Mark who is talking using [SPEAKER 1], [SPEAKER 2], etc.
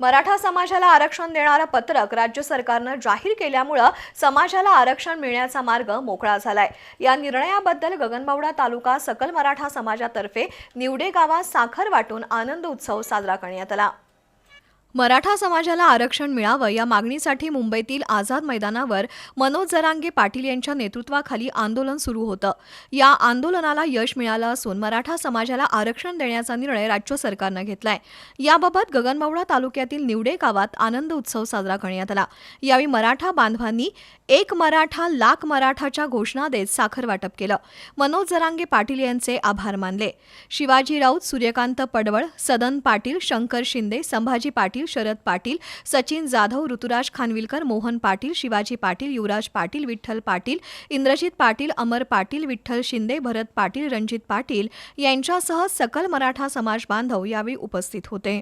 [SPEAKER 1] मराठा समाजाला आरक्षण देणारं पत्रक राज्य सरकारनं जाहीर केल्यामुळं समाजाला आरक्षण मिळण्याचा मार्ग मोकळा झालाय. या निर्णयाबद्दल गगनबावडा तालुका सकल मराठा समाजातर्फे निवडे गावात साखर वाटून आनंद उत्सव साजरा करण्यात आला. मराठा समाजाला आरक्षण मिळावं या मागणीसाठी मुंबईतील आझाद मैदानावर मनोज जरांगे पाटील यांच्या नेतृत्वाखाली आंदोलन सुरू होतं. या आंदोलनाला यश मिळालं असून मराठा समाजाला आरक्षण देण्याचा निर्णय राज्य सरकारनं घेतलाय. याबाबत गगनबावडा तालुक्यातील निवडे गावात आनंद उत्सव साजरा करण्यात आला. यावेळी मराठा बांधवांनी एक मराठा लाख मराठाच्या घोषणा देत साखर वाटप केलं. मनोज जरांगे पाटील यांचे आभार मानले. शिवाजी राऊत सूर्यकांत पडवळ सदन पाटील शंकर शिंदे संभाजी पाटील शरद पाटील सचिन जाधव ऋतुराज खानविलकर मोहन पाटील शिवाजी पाटील युवराज पाटील विठ्ठल पाटील इंद्रजित पाटील अमर पाटील विठ्ठल शिंदे भरत पाटील रणजित पाटील यांच्यासह सकल मराठा समाज बांधव यावेळी उपस्थित होते.